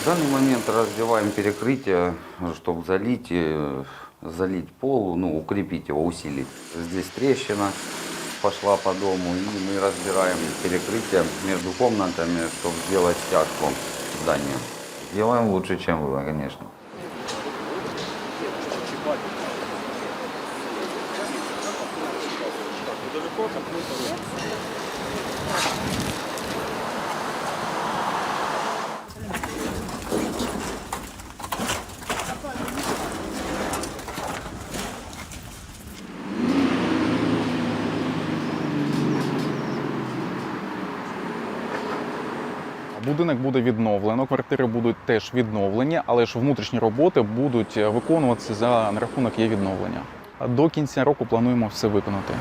В данный момент разбиваем перекрытие, чтобы залить, э, залить пол, ну, укрепить его, усилить. Здесь трещина пошла по дому, и мы разбираем перекрытие между комнатами, чтобы сделать стяжку здания. Делаем лучше, чем было, конечно. Будинок буде відновлено, квартири будуть теж відновлені, але ж внутрішні роботи будуть е, виконуватися за на рахунок є відновлення. До кінця року плануємо все виконати.